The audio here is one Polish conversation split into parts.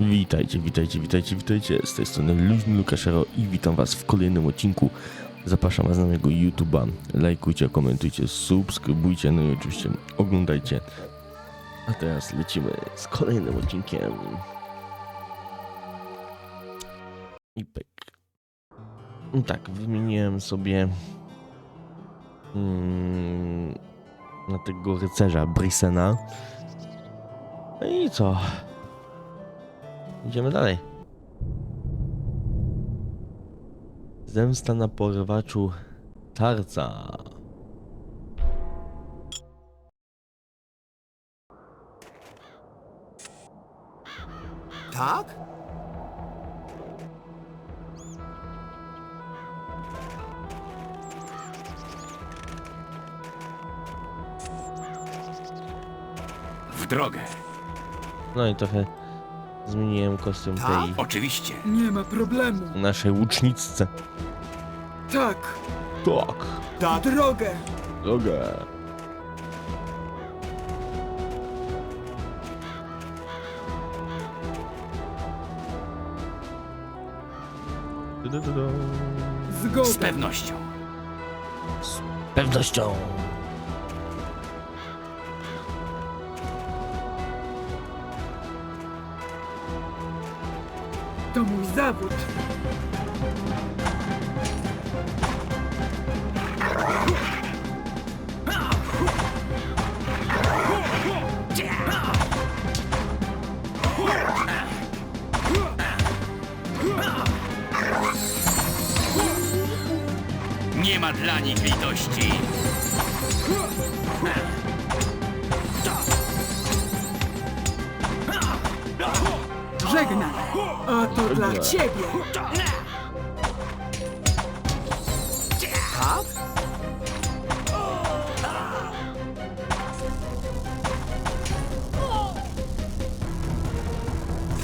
Witajcie, witajcie, witajcie, witajcie. Z tej strony Luźny Lukaszero i witam was w kolejnym odcinku. Zapraszam was na mojego YouTube'a. Lajkujcie, komentujcie, subskrybujcie, no i oczywiście oglądajcie. A teraz lecimy z kolejnym odcinkiem. I pyk. No Tak, wymieniłem sobie mm, na tego rycerza Brisena. No i co? Idziemy dalej. Zemsta na porywaczu Tarca. Tak? W drogę. No i trochę zmieniłem kostium Tak? tej Oczywiście. Nie ma problemu. naszej łuczniczce. Tak, Tak. Tak. drogę. Drogę. Du-du-du-du. Zgoda. Z pewnością. Z pewnością. To mój zawód. Nie ma dla nich litości. Żegnaj. A to dla ciebie. Tak?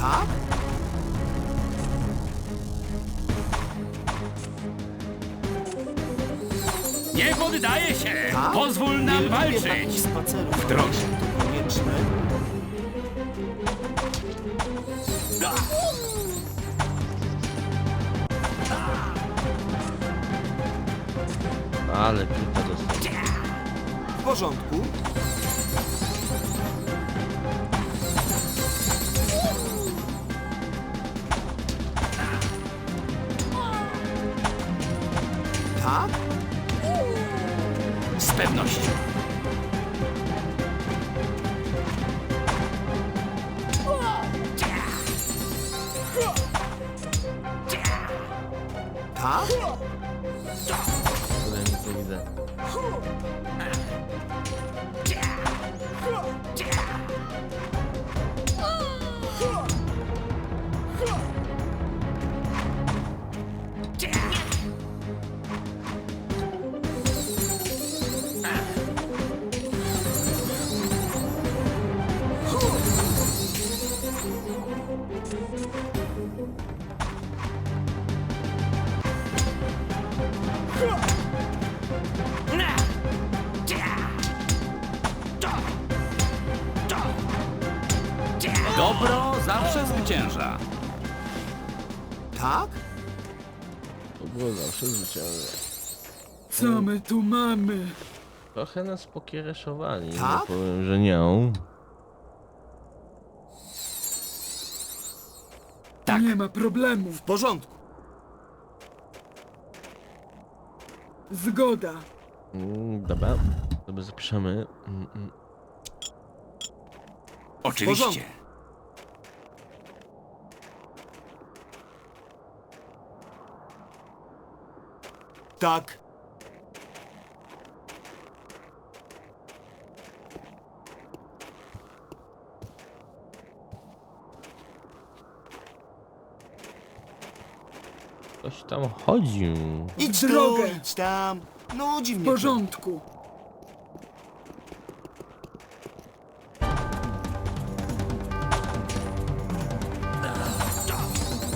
Tak? Nie poddaję się. Tak? Pozwól nam walczyć. spacerów. W drogę. To konieczne. Ale piłka dostała. W porządku. Tak? Z pewnością. Tak? Tutaj nic nie widzę. Dobro zawsze zwycięża. Tak? To było zawsze zwyciężenie. Co my tu mamy? Trochę nas pokiereszowali, nie Tak? powiem, że nie. Tak. Nie ma problemu. W porządku. Zgoda. Mm, Dobra, dobra, zapiszemy. Mm, mm. Oczywiście. Tak. Ktoś tam chodził. Idź W drogę. tu, idź tam. Nudzi W mnie to. porządku.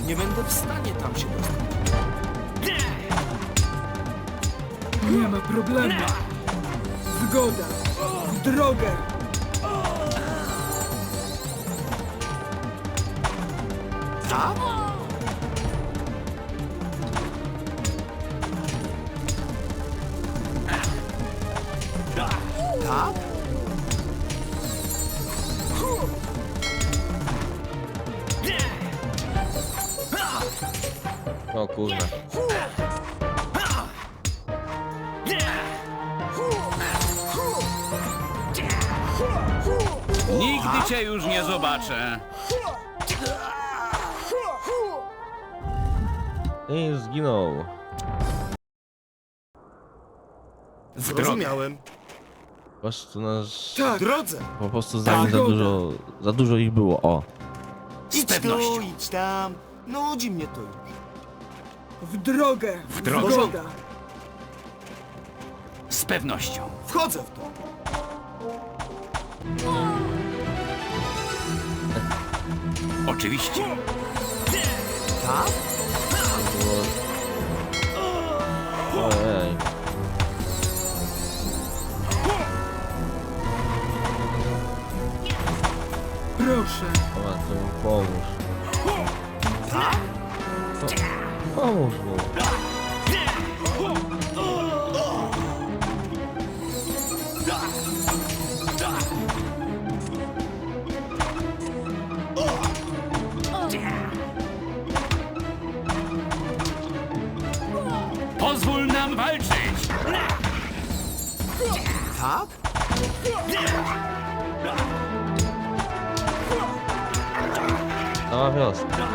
Nie będę w stanie tam się dostać. Nie ma problemu. Zgoda. W drogę. Tak? Cię już nie zobaczę. I zginął. Zrozumiałem. Po prostu nas... W Tak. drodze. Po prostu z nami za Zgoda. dużo... Za dużo ich było, o. Idź tu, pewnością. idź tam. Nudzi mnie to już. W drogę. W drogę. Zgoda. Z pewnością. Wchodzę w to. Oczywiście. Tak? Ojej. Proszę. Dobra, to mu pomóż. Tak? Pomóż mu. Tak? Cała wioska.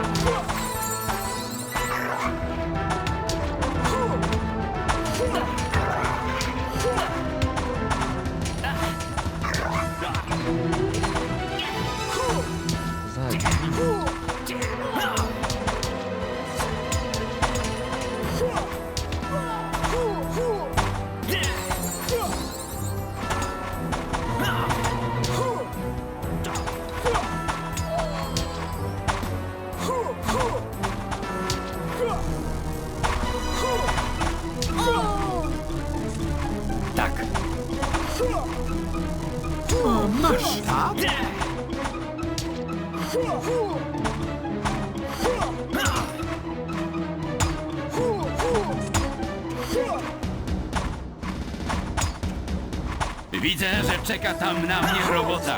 Widzę, że czeka tam na mnie robota.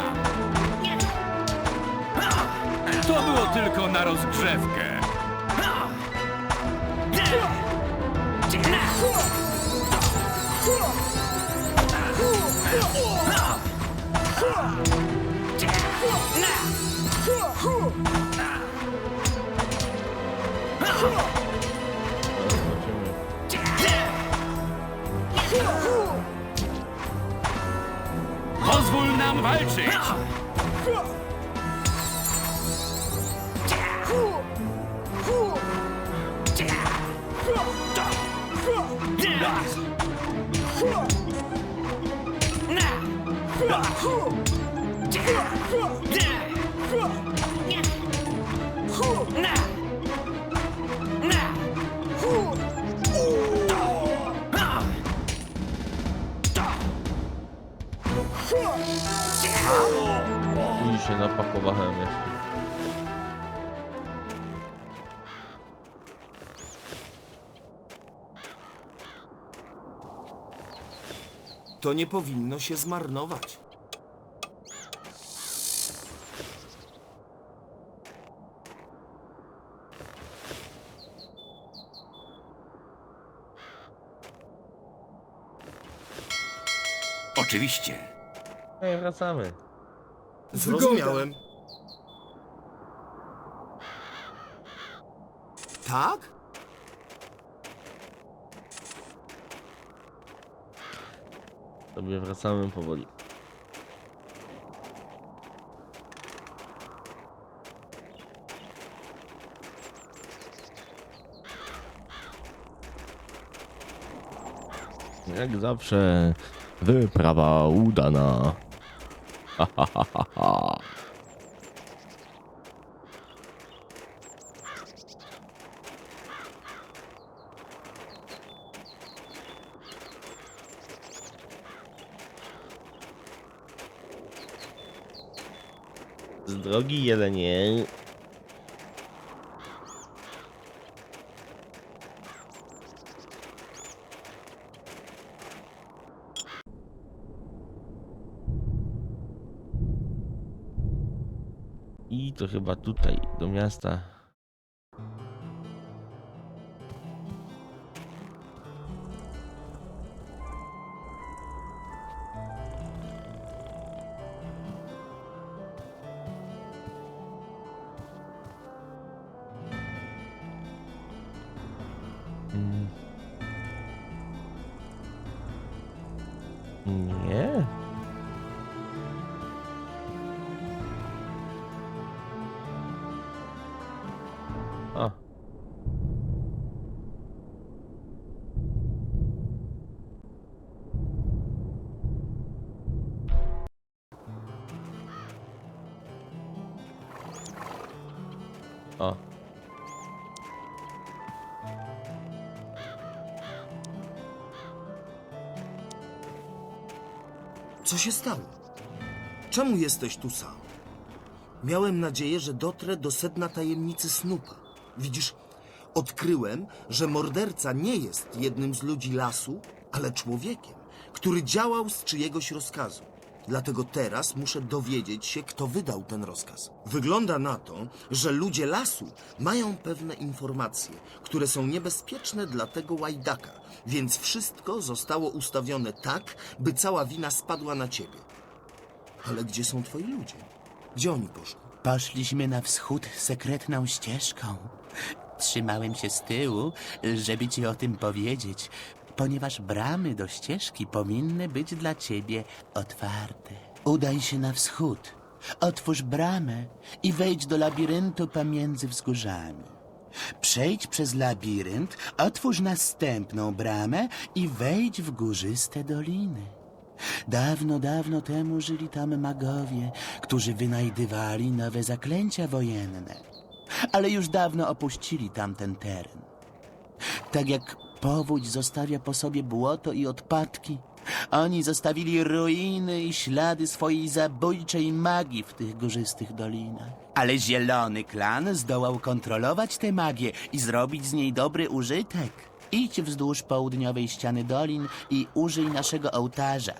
To było tylko na rozgrzewkę. Pozwól nam I się napakowałem jeszcze. To nie powinno się zmarnować. Oczywiście. Ej, wracamy. Zrozumiałem. Tak? Sobie wracamy powoli. Jak zawsze wyprawa udana. Ha, ha, ha, ha, ha. Z drogi jelenie. I to chyba tutaj, do miasta. Mm. Nie. O. Co się stało? Czemu jesteś tu sam? Miałem nadzieję, że dotrę do sedna tajemnicy Snuka. Widzisz, odkryłem, że morderca nie jest jednym z ludzi lasu, ale człowiekiem, który działał z czyjegoś rozkazu. Dlatego teraz muszę dowiedzieć się, kto wydał ten rozkaz. Wygląda na to, że ludzie lasu mają pewne informacje, które są niebezpieczne dla tego łajdaka, więc wszystko zostało ustawione tak, by cała wina spadła na ciebie. Ale gdzie są twoi ludzie? Gdzie oni poszli? Poszliśmy na wschód sekretną ścieżką. Trzymałem się z tyłu, żeby ci o tym powiedzieć, ponieważ bramy do ścieżki powinny być dla ciebie otwarte. Udaj się na wschód, otwórz bramę i wejdź do labiryntu pomiędzy wzgórzami. Przejdź przez labirynt, otwórz następną bramę i wejdź w górzyste doliny. Dawno, dawno temu żyli tam magowie, którzy wynajdywali nowe zaklęcia wojenne. Ale już dawno opuścili tamten teren. Tak jak powódź zostawia po sobie błoto i odpadki, oni zostawili ruiny i ślady swojej zabójczej magii w tych górzystych dolinach. Ale zielony klan zdołał kontrolować tę magię i zrobić z niej dobry użytek. Idź wzdłuż południowej ściany dolin i użyj naszego ołtarza.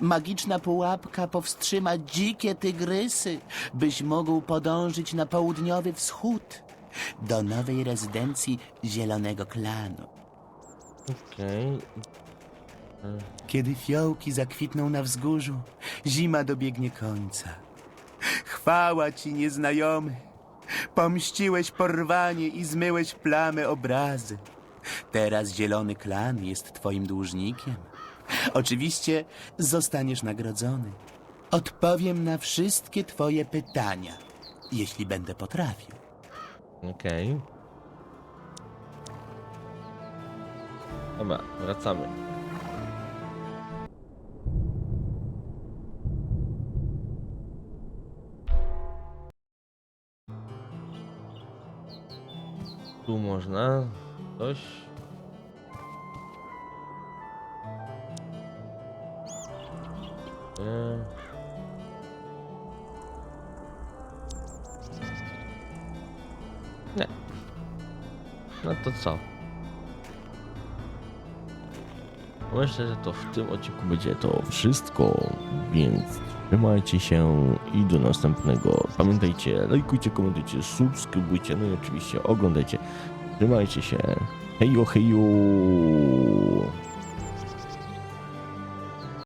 Magiczna pułapka powstrzyma dzikie tygrysy, byś mógł podążyć na południowy wschód do nowej rezydencji Zielonego Klanu. Okej. Kiedy fiołki zakwitną na wzgórzu, zima dobiegnie końca. Chwała ci, nieznajomy. Pomściłeś porwanie i zmyłeś plamy obrazy. Teraz Zielony Klan jest twoim dłużnikiem. Oczywiście zostaniesz nagrodzony. Odpowiem na wszystkie twoje pytania, jeśli będę potrafił. Okej. Dobra, wracamy. Tu można coś. E. Nie. No to co? Myślę, że to w tym odcinku będzie to wszystko, więc trzymajcie się i do następnego. Pamiętajcie, lajkujcie, komentujcie, subskrybujcie, no i oczywiście oglądajcie. Trzymajcie się. Hejo, hejo!